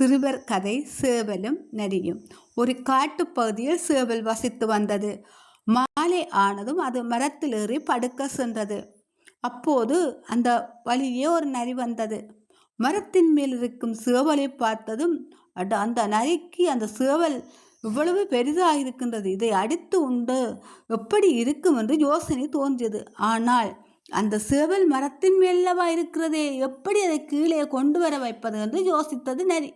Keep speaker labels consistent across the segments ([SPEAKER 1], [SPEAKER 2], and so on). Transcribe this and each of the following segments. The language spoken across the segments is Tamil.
[SPEAKER 1] சிறுவர் கதை சேவலும் நரியும் ஒரு காட்டுப்பகுதியில் சேவல் வசித்து வந்தது. மாலை ஆனதும் அது மரத்தில் ஏறி படுக்க சென்றது. அப்போது அந்த வழியே ஒரு நரி வந்தது. மரத்தின் மேல் இருக்கும் சேவலை பார்த்ததும் அட அந்த நரிக்கு அந்த சேவல் இவ்வளவு பெரிதாக இருக்கின்றது இதை அடித்து உண்டு. எப்படி இருக்கும்? என்று யோசனை தோன்றியது. ஆனால் அந்த சேவல் மரத்தின் மேலவா இருக்கிறதே? எப்படி அதை கீழே கொண்டு வர வைப்பது? என்று யோசித்தது நரி.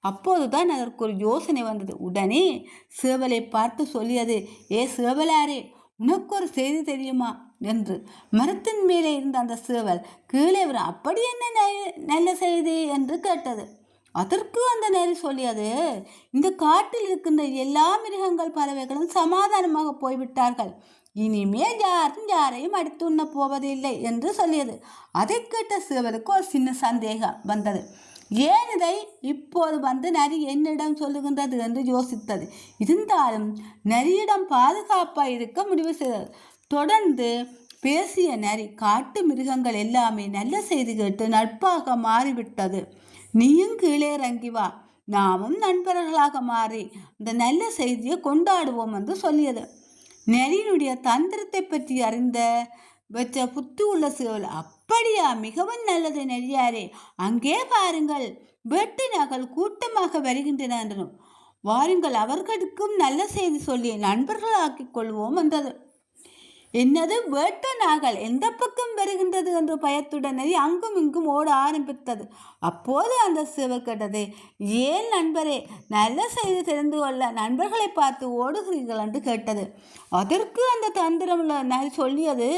[SPEAKER 1] அப்போதுதான் அதற்கு ஒரு யோசனை வந்தது. உடனே சேவலை பார்த்து சொல்லியது ஏ சேவலாரே உனக்கு ஒரு செய்தி தெரியுமா? என்று. மரத்தின் மேலே இருந்த அந்த சேவல் கீழே வர அப்படி என்ன ந- நல்ல செய்தி? என்று கேட்டது. அதற்கு அந்த நரி சொல்லியது இந்த காட்டில் இருக்கின்ற எல்லா மிருகங்கள் பறவைகளும் சமாதானமாக போய்விட்டார்கள். இனிமேல் யாரும் யாரையும் அடித்து உண்ண போவதில்லை என்று சொல்லியது. அதை கேட்ட சேவலுக்கு ஒரு சின்ன சந்தேகம் வந்தது. ஏன் இதை இப்போது வந்து நரி என்னிடம் சொல்லுகின்றது என்று யோசித்தது. இருந்தாலும் நரியிடம் பாதுகாப்பாக இருக்க முடிவு செய்தது. தொடர்ந்து பேசிய நரி காட்டு மிருகங்கள் எல்லாமே நல்ல செய்தி கேட்டு நட்பாக மாறிவிட்டது. நீயும் கீழே இறங்கி வா. நாமும் நண்பர்களாக மாறி இந்த நல்ல செய்தியை கொண்டாடுவோம் என்று சொல்லியது. நரியினுடைய தந்திரத்தை பற்றி அறிந்த வச்ச புத்து உள்ள சேவல் அப்படியா? மிகவும் நல்லது நெறியாரே. அங்கே பாருங்கள். வெட்டு நகல் கூட்டமாக வருகின்றன என்றனும் வாருங்கள் அவர்களுக்கும் நல்ல செய்தி சொல்லி நண்பர்களாக்கிக் கொள்வோம் என்றது. என்னது வேட்ட நாகல் எந்த பக்கம் வருகின்றது என்று பயத்துடன் நரி அங்கும் இங்கும் ஓட ஆரம்பித்தது. அப்போது அந்த சிவர் கேட்டது ஏன் நண்பரே நல்ல செய்தி தெரிந்து கொள்ள நண்பர்களை பார்த்து ஓடுகிறீர்கள்? என்று கேட்டது. அதற்கு அந்த தந்திரம் நரி சொல்லியது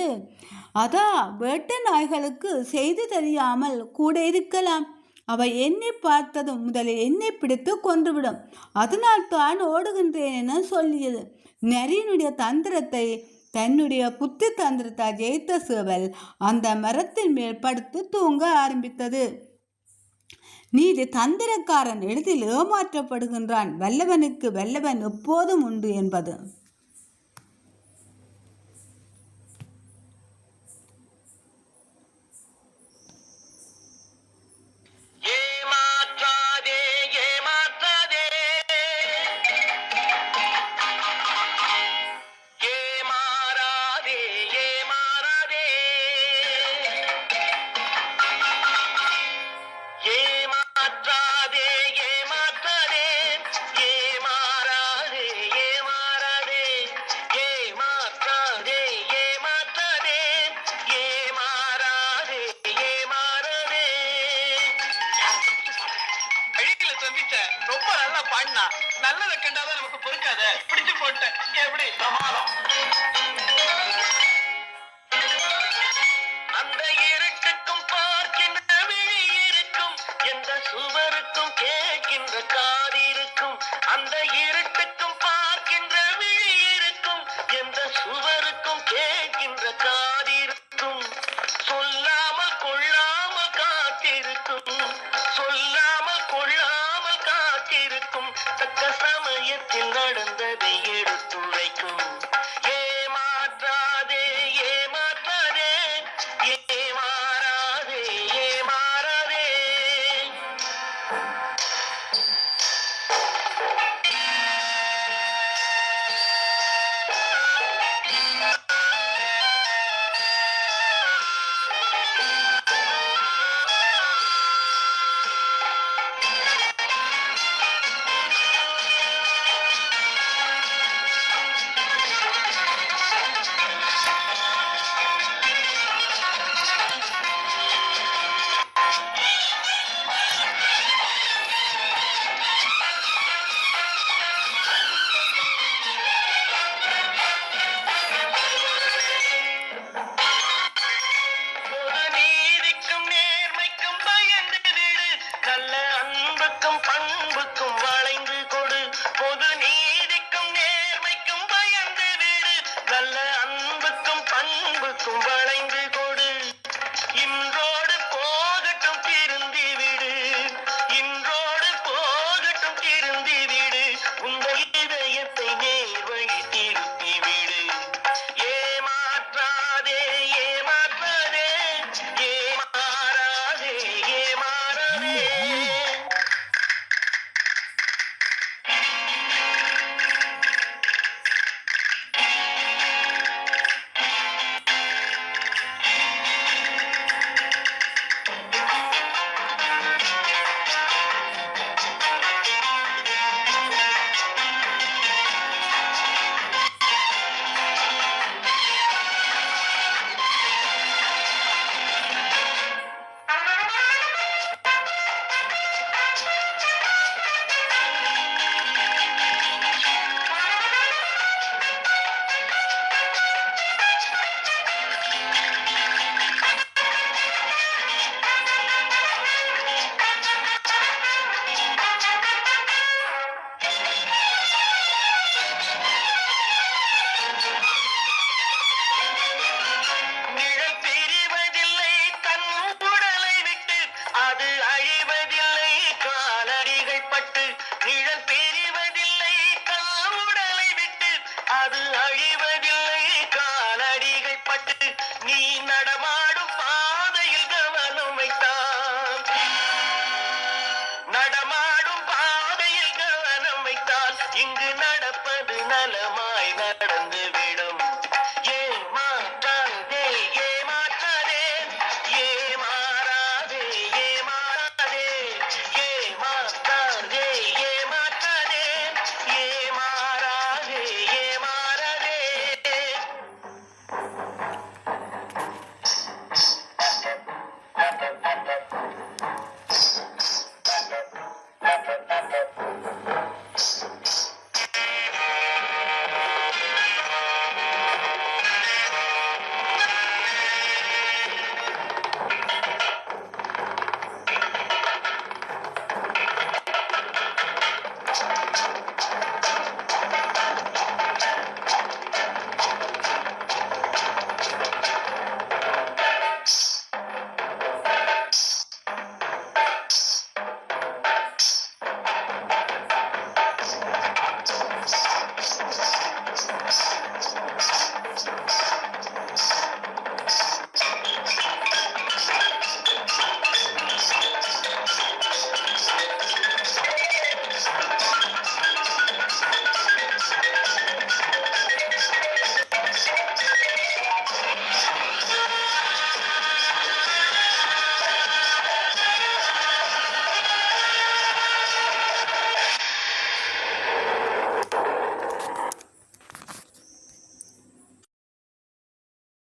[SPEAKER 1] அதான் வேட்ட நாய்களுக்கு செய்தி தெரியாமல் கூட இருக்கலாம். அவை என்னை பார்த்ததும் முதலில் என்னை பிடித்து கொன்றுவிடும். அதனால் தான் ஓடுகின்றேன் என சொல்லியது. நரியினுடைய தந்திரத்தை தன்னுடைய புத்தி தந்திரத்தால் ஜெயித்த சேவல் அந்த மரத்தின் மேல் படுத்து தூங்க ஆரம்பித்தது. நீதி தந்திரக்காரன் எளிதில் ஏமாற்றப்படுகின்றான். வல்லவனுக்கு வல்லவன் எப்போதும் உண்டு என்பது.
[SPEAKER 2] நல்லா பாடினா நல்லதை கண்டாதான் நமக்கு பொறுக்காத? பிடிச்சு போட்டேன். எப்படி? பிரமாதம்.
[SPEAKER 3] அந்த இருட்டுக்கும் பார்க்கின்ற விழி இருக்கும். எந்த சுவருக்கும் கேட்கின்ற காது இருக்கும். அந்த இருட்டுக்கும் பார்க்கின்ற விழி இருக்கும். எந்த சுவருக்கும் கேட்கின்ற காது இருக்கும். சொல்லாமல் கொள்ளாமல் காத்திருக்கும். சொல்லாமல் இருக்கும். தக்க சமயத்தில் நடந்ததை எடுத்துள்ள நலமாய் நடந்து